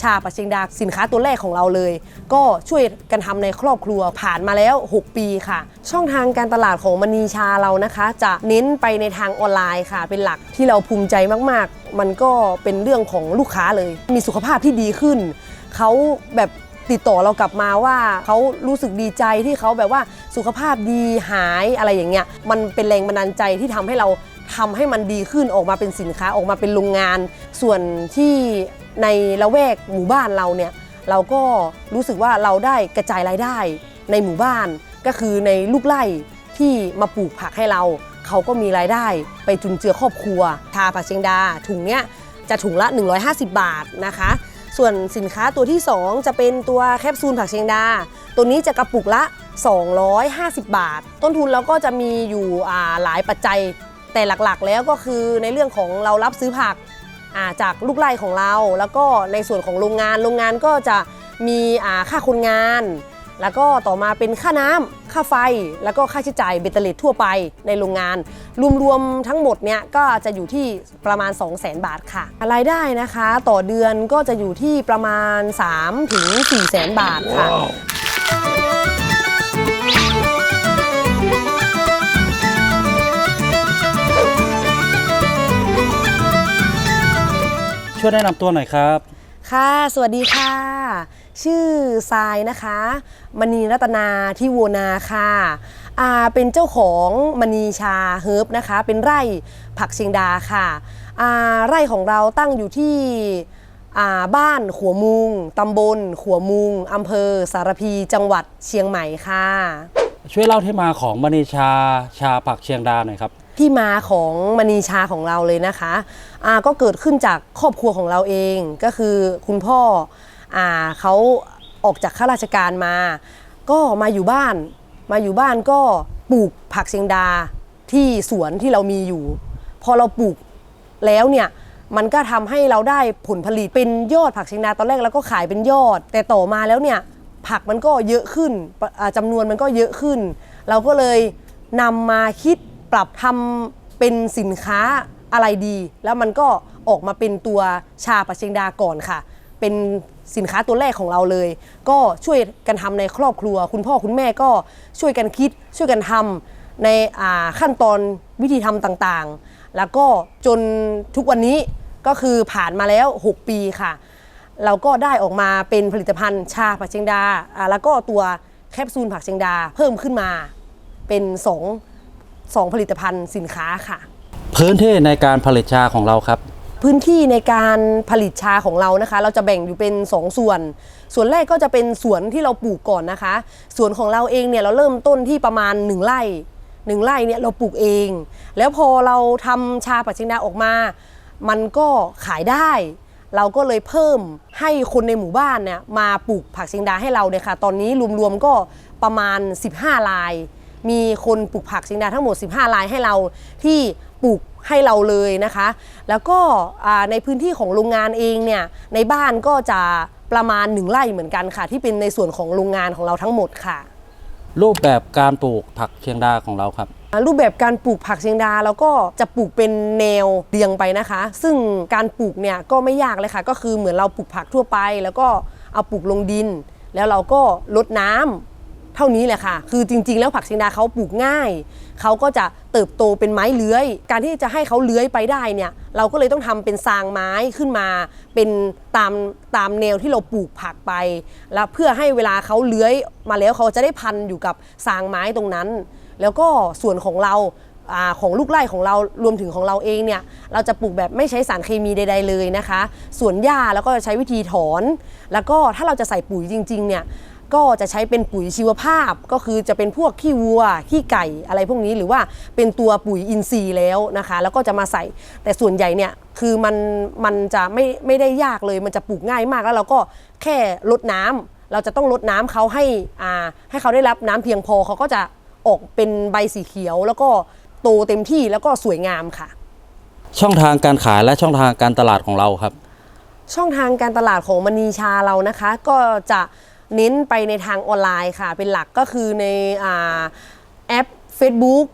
ชาปะเชงดาสินค้าตัวแรกของเราเลย ก็ช่วยกันทำในครอบครัวผ่านมาแล้ว 6 ปีค่ะ ช่องทางการตลาดของมณีชาเรานะคะ จะเน้นไปในทางออนไลน์ค่ะ เป็นหลักที่เราภูมิใจมากๆ มันก็เป็นเรื่องของลูกค้าเลย มีสุขภาพที่ดีขึ้นเขาแบบติดต่อเรากลับมาว่าเขารู้สึกดีใจที่เขาแบบว่าสุขภาพดีหายอะไรอย่างเงี้ยมันเป็นแรงบันดาลใจที่ทำให้เรา ทำให้มันดีขึ้นออกมาเป็นสินค้าออกมาเป็นโรงงาน ส่วนที่ในละแวกหมู่บ้านเราเนี่ยเราก็รู้สึกว่าเราได้กระจายรายได้ในหมู่บ้านก็คือในลูกไร่ที่มาปลูกผักให้เรา เขาก็มีรายได้ไปจุนเจือครอบครัวชาผักเชียงดาถุงเนี้ยจะถุงละ 150 บาทนะคะ ส่วนสินค้าตัวที่ 2 จะเป็นตัวแคปซูลผักเชียงดา ตัวนี้จะกระปุกละ 250 บาท ต้นทุนเราก็จะมีอยู่หลายปัจจัย แต่หลักๆแล้วก็คือในเรื่องของเรารับซื้อผักาจากลูกไร่ของเรา แล้วก็ในส่วนของโรงงานโรงงานก็จะมีค่าคนงาน แล้วก็ต่อมาเป็นค่าน้ำค่าไฟ แล้วก็ค่าใช้จ่ายเบตเตอร์เลททั่วไปในโรงงาน รวมๆทั้งหมดเนี่ยก็จะอยู่ที่ประมาณ 2 0 0 0 0 0 บาทค่ะรายได้นะคะ ต่อเดือนก็จะอยู่ที่ประมาณ3ถึง4 0 0 0 0 0 บาทค่ะ ช่วยแนะนำตัวหน่อยครับ ค่ะ สวัสดีค่ะ ชื่อทรายนะคะมณีรัตนาที่โวนาค่ะอ่าเป็นเจ้าของมณีชาเฮิร์บนะคะ เป็นไร่ผักเชียงดาค่ะอ่าไร่ของเราตั้งอยู่ที่อ่าบ้านขัวมุงตำบลขัวมุงอำเภอสารพีจังหวัดเชียงใหม่ค่ะ ช่วยเล่าที่มาของมณีชาชาผักเชียงดาหน่อยครับ ที่มาของมณีชาของเราเลยนะคะอ่าก็เกิดขึ้นจากครอบครัวของเราเองก็คือคุณพ่ออาเขาออกจากข้าราชการมา ก็มาอยู่บ้าน มาอยู่บ้านก็ปลูกผักเชียงดาที่สวนที่เรามีอยู่ พอเราปลูกแล้วเนี่ยมันก็ทำให้เราได้ผลผลิตเป็นยอดผักเชียงดาตอนแรกเราก็ขายเป็นยอด แต่ต่อมาแล้วเนี่ยผักมันก็เยอะขึ้นปะอ่าจำนวนมันก็เยอะขึ้น เราก็เลยนำมาคิด ปรับทำเป็นสินค้าอะไรดี แล้วมันก็ออกมาเป็นตัวชาผักเชียงดาก่อนค่ะ เป็นสินค้าตัวแรกของเราเลย ก็ช่วยกันทำในครอบครัว คุณพ่อคุณแม่ก็ช่วยกันคิด ช่วยกันทำในอ่าขั้นตอนวิธีทำต่างๆ แล้วก็จนทุกวันนี้ก็คือผ่านมาแล้ว 6 ปีค่ะ เราก็ได้ออกมาเป็นผลิตภัณฑ์ชาผักเชียงดาอ่าแล้วก็ตัวแคปซูลผักเชียงดาเพิ่มขึ้นมาเป็นส องสองผลิตภัณฑ์สินค้าค่ะ พื้นที่ในการผลิตชาของเราครับ พื้นที่ในการผลิตชาของเรานะคะ เราจะแบ่งอยู่เป็น 2 ส่วน ส่วนแรกก็จะเป็นสวนที่เราปลูกก่อนนะคะ สวนของเราเองเนี่ยเราเริ่มต้นที่ประมาณ 1ไร่หนึ่งไร่เนี่ยเราปลูกเอง แล้วพอเราทำชาปัจจินดาออกมา มันก็ขายได้ เราก็เลยเพิ่มให้คนในหมู่บ้านเนี่ยมาปลูกผักเชียงดาให้เราเนี่ยค่ะ ตอนนี้รวมๆก็ประมาณ 15ลาย มีคนปลูกผักเชียงดาทั้งหมด 15ลายให้เราที่ปลูกให้เราเลยนะคะ แล้วก็อ่าในพื้นที่ของโรงงานเองเนี่ยในบ้านก็จะประมาณหนึ่งไร่เหมือนกันค่ะ ที่เป็นในส่วนของโรงงานของเราทั้งหมดค่ะ รูปแบบการปลูกผักเชียงดาของเราครับรูปแบบการปลูกผักเชียงดาเราก็จะปลูกเป็นแนวเรียงไปนะคะ ซึ่งการปลูกเนี่ยก็ไม่ยากเลยค่ะ ก็คือเหมือนเราปลูกผักทั่วไป แล้วก็เอาปลูกลงดิน แล้วเราก็ลดน้ำ เท่านี้แหละค่ะ คือจริง ๆ แล้วผักเชียงดาเขาปลูกง่าย เขาก็จะเติบโตเป็นไม้เลื้อย การที่จะให้เขาเลื้อยไปได้เนี่ย เราก็เลยต้องทำเป็นซางไม้ขึ้นมา เป็นตามตามแนวที่เราปลูกผักไป แล้วเพื่อให้เวลาเขาเลื้อยมาแล้วเขาจะได้พันอยู่กับซางไม้ตรงนั้น แล้วก็ส่วนของเราอของลูกไร่ของเรารวมถึงของเราเองเนี่ยเราจะปลูกแบบไม่ใช้สารเคมีใด ๆเลยนะคะ ส่วนหญ้าแล้วก็จะใช้วิธีถอน แล้วก็ถ้าเราจะใส่ปุ๋ยจริงๆเนี่ย ก็จะใช้เป็นปุ๋ยชีวภาพก็คือจะเป็นพวกขี้วัวขี้ไก่อะไรพวกนี้หรือว่าเป็นตัวปุ๋ยอินทรีย์แล้วนะคะ แล้วก็จะมาใส่ แต่ส่วนใหญ่เนี่ยคือมันมันจะไม่ไม่ได้ยากเลยมันจะปลูกง่ายมากแล้วเราก็แค่ลดน้ำเราจะต้องลดน้ำเขาให้อ่าให้เขาได้รับน้ำเพียงพอเขาก็จะออกเป็นใบสีเขียว แล้วก็โตเต็มที่แล้วก็สวยงามค่ะ ช่องทางการขายและช่องทางการตลาดของเราครับ ช่องทางการตลาดของมณีชาเรานะคะ ก็จะ เน้นไปในทางออนไลน์ค่ะ เป็นหลักก็คือในอาแอป Facebook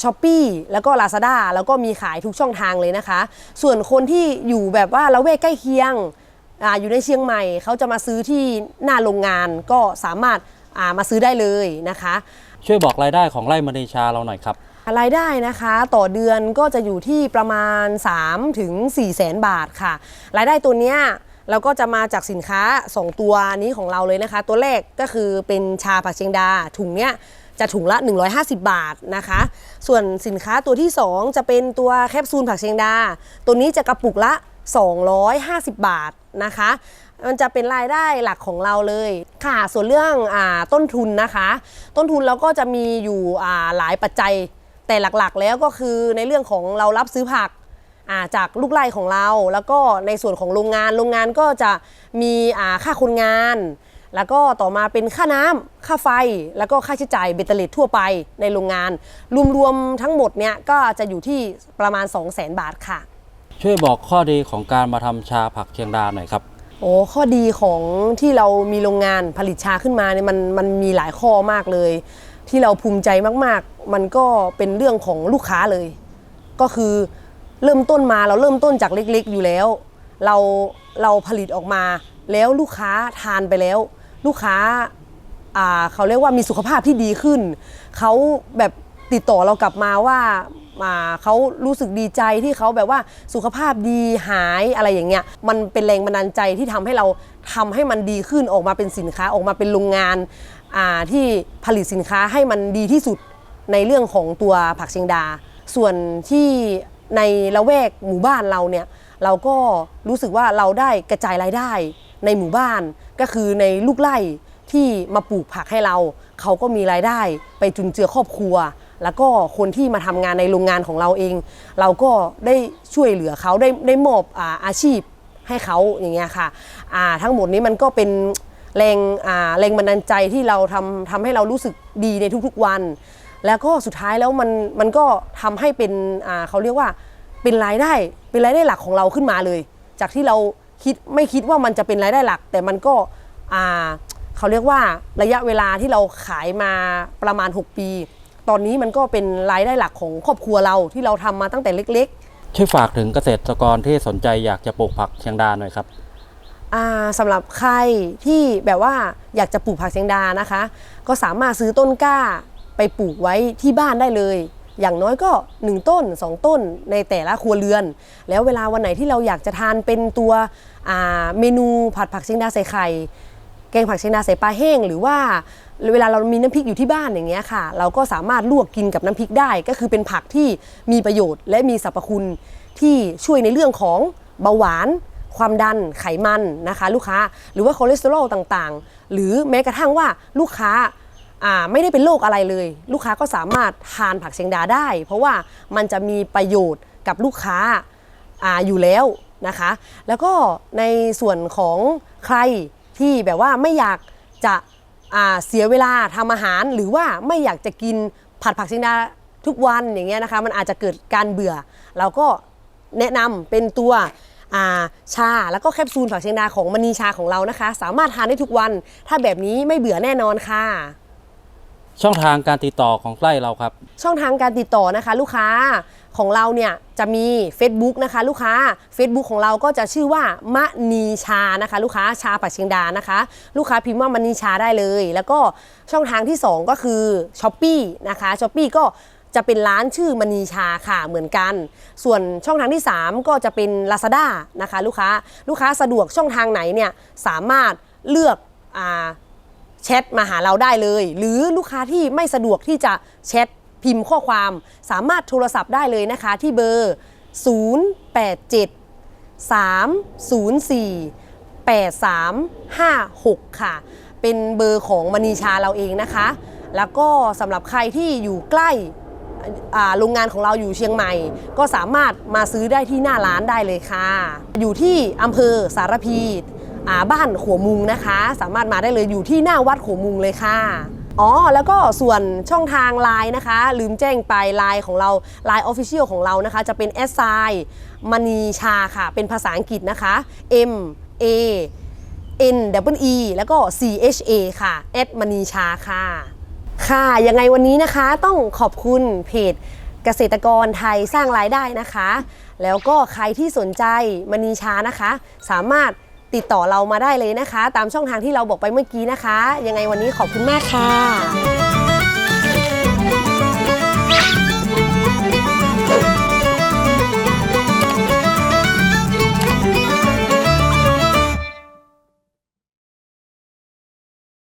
s h อ p e e แล้วก็ Lazada แล้วก็มีขายทุกช่องทางเลยนะคะ ส่วนคนที่อยู่แบบว่าละแวกใกล้เคียงอาอยู่ในเชียงใหม่ เขาจะมาซื้อที่หน้าโรงงานก็สามารถอ่ามาซื้อได้เลยนะคะ ช่วยบอกรายได้ของไร่มณีชาเราหน่อยครับรายได้นะคะต่อเดือนก็จะอยู่ที่ประมาณ3ถึง4แสนบาทค่ะ รายได้ตัวเนี้ย เราก็จะมาจากสินค้า 2 ตัวนี้ของเราเลยนะคะ ตัวแรกก็คือเป็นชาผักเชียงดา ถุงเนี้ยจะถุงละ 150 บาทนะคะ ส่วนสินค้าตัวที่ 2 จะเป็นตัวแคปซูลผักเชียงดา ตัวนี้จะกระปุกละ 250 บาทนะคะ มันจะเป็นรายได้หลักของเราเลยค่ะ ส่วนเรื่องอต้นทุนนะคะ ต้นทุนเราก็จะมีอยู่หลายปัจจัยแต่หลักๆ แล้วก็คือในเรื่องของเรารับซื้อผัก จากลูกไร่ของเรา แล้วก็ในส่วนของโรงงานโรงงานก็จะมีอ่าค่าคนงาน แล้วก็ต่อมาเป็นค่าน้ำค่าไฟ แล้วก็ค่าใช้จ่ายเบตเตอร์เลททั่วไปในโรงงาน รวมๆทั้งหมดเนี่ยก็จะอยู่ที่ประมาณ 2 0 0 0 0 0 บาทค่ะ ช่วยบอกข้อดีของการมาทำชาผักเชียงดาหน่อยครับโอ้ข้อดีของที่เรามีโรงงานผลิตชาขึ้นมาเนี่ยมันมันมีหลายข้อมากเลย ที่เราภูมิใจมากๆ มันก็เป็นเรื่องของลูกค้าเลย ก็คือ เริ่มต้นมาเราเริ่มต้นจากเล็กๆอยู่แล้ว เราเราผลิตออกมา แล้วลูกค้าทานไปแล้ว ลูกค้าอ่าเขาเรียกว่ามีสุขภาพที่ดีขึ้น เขาแบบติดต่อเรากลับมาว่าอ่าเขารู้สึกดีใจที่เขาแบบว่าสุขภาพดีหายอะไรอย่างเงี้ยมันเป็นแรงบันดาลใจที่ทำให้เราทำให้มันดีขึ้นออกมาเป็นสินค้าออกมาเป็นโรงงานอ่าที่ผลิตสินค้าให้มันดีที่สุดในเรื่องของตัวผักเชียงดา ส่วนที่ในละแวกหมู่บ้านเราเนี่ยเราก็รู้สึกว่าเราได้กระจายรายได้ในหมู่บ้าน ก็คือในลูกไร่ที่มาปลูกผักให้เรา เขาก็มีรายได้ไปจุนเจือครอบครัว แล้วก็คนที่มาทำงานในโรงงานของเราเอง เราก็ได้ช่วยเหลือเขาได้ได้มอบอาอาชีพให้เขาอย่างเงี้ยค่ะอ่าทั้งหมดนี้มันก็เป็นแรงแรงบันดาลใจที่เราทำทำให้เรารู้สึกดีในทุกๆวัน แล้วก็สุดท้ายแล้วมันมันก็ทำให้เป็นอ่าเขาเรียกว่าเป็นรายได้เป็นรายได้หลักของเราขึ้นมาเลย จากที่เราคิดไม่คิดว่ามันจะเป็นรายได้หลัก แต่มันก็อ่าเขาเรียกว่าระยะเวลาที่เราขายมาประมาณ 6 ปี ตอนนี้มันก็เป็นรายได้หลักของครอบครัวเราที่เราทำมาตั้งแต่เล็ก ๆ ช่วยฝากถึงเกษตรกรที่สนใจอยากจะปลูกผักเชียงดาหน่อยครับอ่าสำหรับใครที่แบบว่าอยากจะปลูกผักเชียงดานะคะ ก็สามารถซื้อต้นกล้า ไปปลูกไว้ที่บ้านได้เลย อย่างน้อยก็ 1 ต้น 2 ต้นในแต่ละครัวเรือน แล้วเวลาวันไหนที่เราอยากจะทานเป็นตัวเมนูผัดผักเชียงดาใส่ไข่แกงผักเชียงดาใส่ปลาแห้ง หรือว่าเวลาเรามีน้ำพริกอยู่ที่บ้านอย่างเงี้ยค่ะ เราก็สามารถลวกกินกับน้ำพริกได้ ก็คือเป็นผักที่มีประโยชน์ และมีสรรพคุณที่ช่วยในเรื่องของเบาหวาน ความดันไขมันนะคะ ลูกค้าหรือว่าคอเลสเตอรอลต่างๆ หรือแม้กระทั่งว่าลูกค้า ไม่ได้เป็นโรคอะไรเลย ลูกค้าก็สามารถทานผักเชียงดาได้ เพราะว่ามันจะมีประโยชน์กับลูกค้าอาอยู่แล้วนะคะ แล้วก็ในส่วนของใครที่แบบว่าไม่อยากจะอ่าเสียเวลาทำอาหาร หรือว่าไม่อยากจะกินผัดผักเชิงดาทุกวันอย่างเงี้ยนะคะ มันอาจจะเกิดการเบื่อ เราก็แนะนำเป็นตัวาชาแล้วก็แคปซูลผักเชียงดาของมณีชาของเรานะคะ สามารถทานได้ทุกวัน ถ้าแบบนี้ไม่เบื่อแน่นอนค่ะ ช่องทางการติดต่อของไร่เราครับ ช่องทางการติดต่อนะคะ ลูกค้าของเราเนี่ยจะมี Facebook นะคะ ลูกค้า Facebook ของเราก็จะชื่อว่ามะนีชานะคะ ลูกค้าชาปักเชียงดานะคะ ลูกค้าพิมพ์ว่ามณีชาได้เลย แล้วก็ช่องทางที่ 2 ก็คือ s h อ p e e นะคะ s h อ p e e ก็จะเป็นร้านชื่อมณีชาค่ะเหมือนกัน ส่วนช่องทางที่ 3 ก็จะเป็น Lazada นะคะ ลูกค้าลูกค้าสะดวกช่องทางไหนเนี่ยสามารถเลือกอ่า แชทมาหาเราได้เลย หรือลูกค้าที่ไม่สะดวกที่จะแชทพิมพ์ข้อความ สามารถโทรศัพท์ได้เลยนะคะที่เบอร์ 087 304 8356 ค่ะ เป็นเบอร์ของมณีชาเราเองนะคะ แล้วก็สำหรับใครที่อยู่ใกล้โรงงานของเราอยู่เชียงใหม่ ก็สามารถมาซื้อได้ที่หน้าร้านได้เลยค่ะ อยู่ที่อำเภอสารพี บ้านขัวมุงนะคะ สามารถมาได้เลยอยู่ที่หน้าวัดขัวมุงเลยค่ะอ๋อแล้วก็ส่วนช่องทางไลน์นะคะ ลืมแจ้งไปไลน์ของเราไลน์ออฟฟิเชียลของเรานะคะ จะเป็น s อ i มณีชาค่ะ เป็นภาษาอังกฤษนะคะ M A N W E แล้วก็ C H A ค่ะแอดมณีชาค่ะ ค่ะยังไงวันนี้นะคะต้องขอบคุณเพจเกษตรกรไทยสร้างรายได้นะคะ แล้วก็ใครที่สนใจมณีชานะคะ สามารถ ติดต่อเรามาได้เลยนะคะ ตามช่องทางที่เราบอกไปเมื่อกี้นะคะ ยังไงวันนี้ขอบคุณมากค่ะ